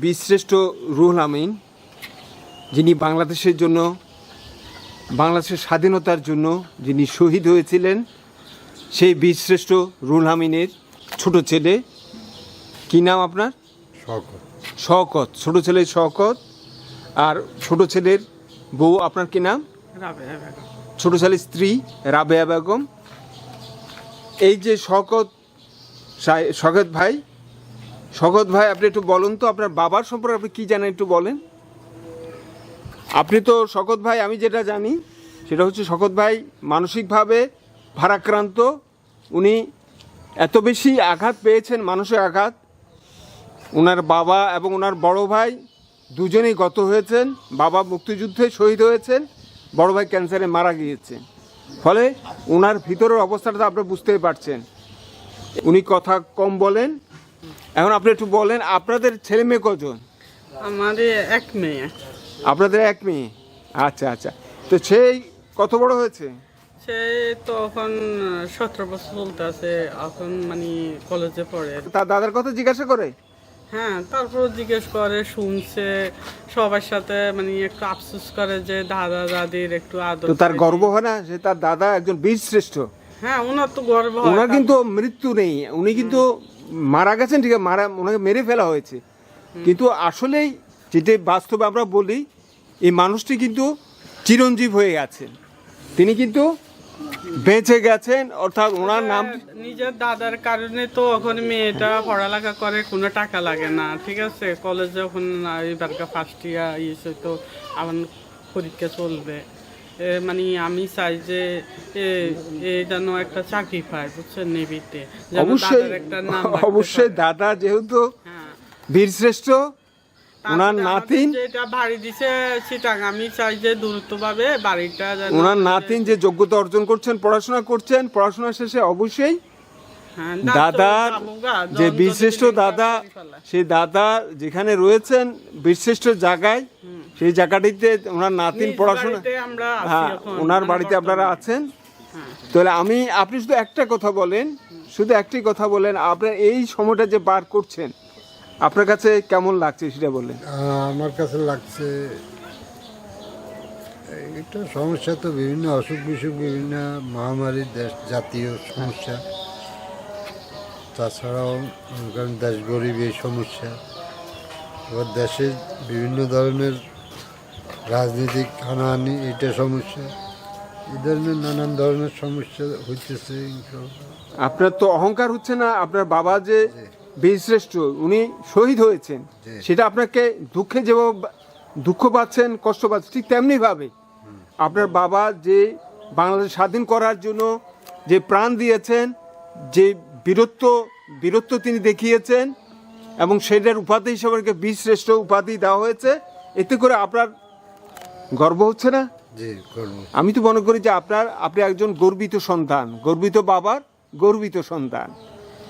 বীরশ্রেষ্ঠ রুহুল আমিন যিনি বাংলাদেশের জন্য বাংলাদেশের স্বাধীনতার জন্য যিনি শহীদ হয়েছিলেন সেই বীরশ্রেষ্ঠ রুহুল আমিনের ছোট ছেলে কি নাম আপনার? শকত শওকত ছোট ছেলে শওকত আর ছোট ছেলের বউ আপনার কি নাম? রাবেয়া ছোট ছেলের স্ত্রী রাবেয়া বেগম। এই যে শকত সাই- শকত ভাই শকত ভাই, আপনি একটু বলুন তো, আপনার বাবার সম্পর্কে আপনি কি জানেন একটু বলেন? আপনি তো শকত ভাই, আমি যেটা জানি সেটা হচ্ছে শকত ভাই মানসিকভাবে ভারাক্রান্ত। উনি এত বেশি আঘাত পেয়েছেন মানুষের আঘাত। ওনার বাবা এবং ওনার বড় ভাই দুজনেই গত হয়েছেন, বাবা মুক্তিযুদ্ধে শহীদ হয়েছেন, বড় ভাই ক্যান্সারে মারা গিয়েছেন ফলে ওনার ভিতরের অবস্থাটা তো আপনি বুঝতেই পারছেন। উনি কথা কম বলেন এখন আপনি একটু বলেন আপনাদের ছেলে মেয়ে কজন? আমাদের এক মেয়ে। আপনাদের এক মেয়ে? আচ্ছা আচ্ছা। তো সেই কত বড় হয়েছে? সে তখন সতেরো বছর চলতে আছে এখন মানে কলেজে পড়ে। তার দাদার কথা জিজ্ঞাসা করে? হ্যাঁ তারপর জিজ্ঞেস করে শুনছে। সবার সাথে মানে একটু আফসোস করে যে দাদা দাদির একটু আদর তো তার গর্ব হয় না যে তার দাদা একজন বীর শ্রেষ্ঠ হ্যাঁ ওনার তো গর্ব ওনার কিন্তু মৃত্যু নেই উনি কিন্তু মারা গেছেন ঠিক আছে মারা ওনাকে মেরে ফেলা হয়েছে। কিন্তু আসলেই যেটা বাস্তবে আমরা বলি এই মানুষটি কিন্তু চিরঞ্জীব হয়ে গেছেন। তিনি কিন্তু বেঁচে গেছেন অর্থাৎ ওনার নাম নিজের দাদার কারণে তো ওখানে মেয়েটা পড়ালেখা করে কোনো টাকা লাগে না ঠিক আছে? কলেজে যখন এবার ফার্স্ট ইয়ার ইয়েছে তো আমার পরীক্ষা চলবে। মানে আমি চাই যে যেন একটা চাকরি পায় বুঝছেন নেভিতে। অবশ্যই একটা নাম অবশ্যই দাদা যেহেতু হ্যাঁ। বীরশ্রেষ্ঠ ওনার নাতিন যেটা বাড়ি দিছে সেটা আমি চাই যে দূরত্বভাবে বাড়িটা ওনার নাতিন যে যোগ্যতা অর্জন করছেন পড়াশোনা করছেন পড়াশোনা শেষে অবশ্যই হ্যাঁ, দাদার যে বীরশ্রেষ্ঠ দাদা সেই দাদা যেখানে রয়েছেন বীরশ্রেষ্ঠ জায়গায় সেই জায়গাটিতে ওনার নাতিন পড়াশোনা বাড়িতে আমরা আছি হ্যাঁ ওনার বাড়িতে আপনারা আছেন? হ্যাঁ। তাহলে আমি আপনি শুধু একটা কথা বলেন শুধু একটি কথা বলেন আপনার এই সময়টা যে বার করছেন আপনার কাছে কেমন লাগছে সেটা বললেন আহ, আমার কাছে লাগছে এটা সমস্যা তো বিভিন্ন অসুখ বিসুখ বিভিন্ন মহামারী দেশ জাতীয় সমস্যা। তাছাড়াও করেন দেশ গরিব এই সমস্যা। এবার দেশে বিভিন্ন ধরনের রাজনৈতিক হানাহানি এটা সমস্যা। এই ধরনের নানান ধরনের সমস্যা হইতেছে। আপনার তো অহংকার হচ্ছে না আপনার বাবা যে বীরশ্রেষ্ঠ উনি শহীদ হয়েছেন। সেটা আপনাকে দুঃখে যেভাবে দুঃখ পাচ্ছেন কষ্ট পাচ্ছেন ঠিক তেমনি ভাবে আপনার বাবা যে বাংলাদেশ স্বাধীন করার জন্য যে প্রাণ দিয়েছেন যে বীরত্ব বীরত্ব তিনি দেখিয়েছেন এবং সেটার উপাধি হিসেবে বীরশ্রেষ্ঠ উপাধি দেওয়া হয়েছে এতে করে আপনার গর্ব হচ্ছে না? জি আমি তো মনে করি যে আপনার আপনি একজন গর্বিত সন্তান গর্বিত বাবার গর্বিত সন্তান।